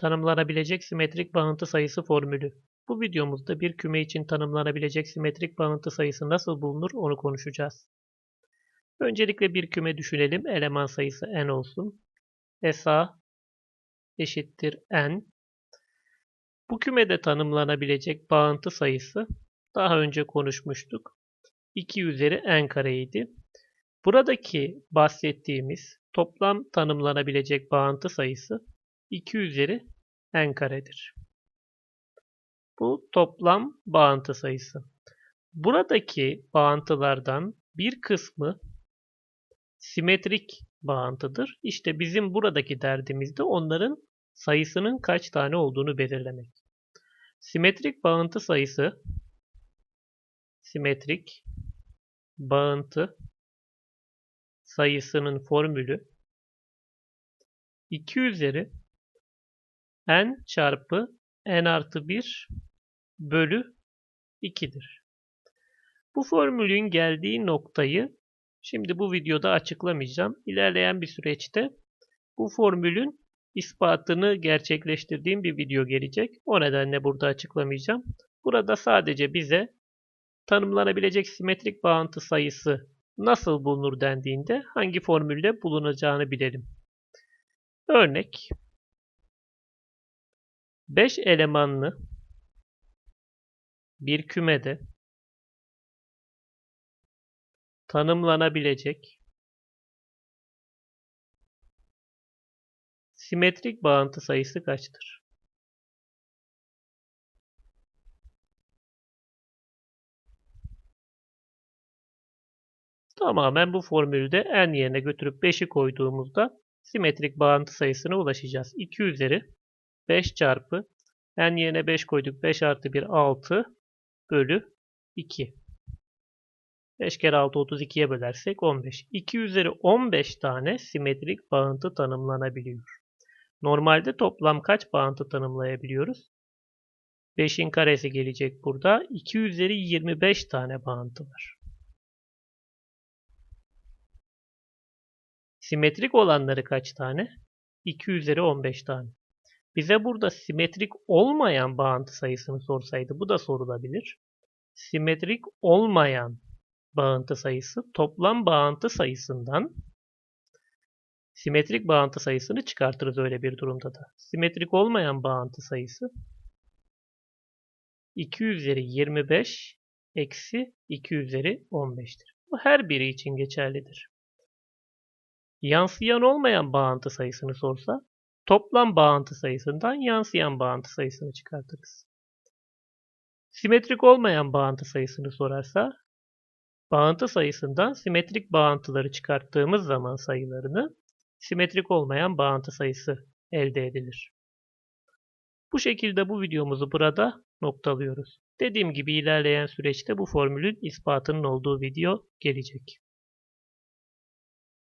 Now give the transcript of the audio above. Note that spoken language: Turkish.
Tanımlanabilecek simetrik bağıntı sayısı formülü. Bu videomuzda bir küme için tanımlanabilecek simetrik bağıntı sayısı nasıl bulunur onu konuşacağız. Öncelikle bir küme düşünelim. Eleman sayısı n olsun. SA eşittir n. Bu kümede tanımlanabilecek bağıntı sayısı daha önce konuşmuştuk. 2 üzeri n kareydi. Buradaki bahsettiğimiz toplam tanımlanabilecek bağıntı sayısı 2 üzeri n karedir. Bu toplam bağıntı sayısı. Buradaki bağıntılardan bir kısmı simetrik bağıntıdır. İşte bizim buradaki derdimiz de onların sayısının kaç tane olduğunu belirlemek. Simetrik bağıntı sayısı simetrik bağıntı sayısının formülü 2 üzeri n çarpı n artı 1 bölü 2'dir. Bu formülün geldiği noktayı şimdi bu videoda açıklamayacağım. İlerleyen bir süreçte bu formülün ispatını gerçekleştirdiğim bir video gelecek. O nedenle burada açıklamayacağım. Burada sadece bize tanımlanabilecek simetrik bağıntı sayısı nasıl bulunur dendiğinde hangi formülle bulunacağını bilelim. Örnek 5 elemanlı bir kümede tanımlanabilecek simetrik bağıntı sayısı kaçtır? Tamamen bu formülde n yerine götürüp 5'i koyduğumuzda simetrik bağıntı sayısına ulaşacağız. 2 üzeri 5 çarpı n yerine 5 koyduk. 5 artı 1 6 bölü 2. 5 kere 6 32'ye bölersek 15. 2 üzeri 15 tane simetrik bağıntı tanımlanabiliyor. Normalde toplam kaç bağıntı tanımlayabiliyoruz? 5'in karesi gelecek burada. 2 üzeri 25 tane bağıntı var. Simetrik olanları kaç tane? 2 üzeri 15 tane. Bize burada simetrik olmayan bağıntı sayısını sorsaydı bu da sorulabilir. Simetrik olmayan bağıntı sayısı toplam bağıntı sayısından simetrik bağıntı sayısını çıkartırız öyle bir durumda da. Simetrik olmayan bağıntı sayısı 2 üzeri 25 eksi 2 üzeri 15'tir. Bu her biri için geçerlidir. Yansıyan olmayan bağıntı sayısını sorsa toplam bağıntı sayısından yansıyan bağıntı sayısını çıkartırız. Simetrik olmayan bağıntı sayısını sorarsa bağıntı sayısından simetrik bağıntıları çıkarttığımız zaman sayılarını simetrik olmayan bağıntı sayısı elde edilir. Bu şekilde bu videomuzu burada noktalıyoruz. Dediğim gibi ilerleyen süreçte bu formülün ispatının olduğu video gelecek.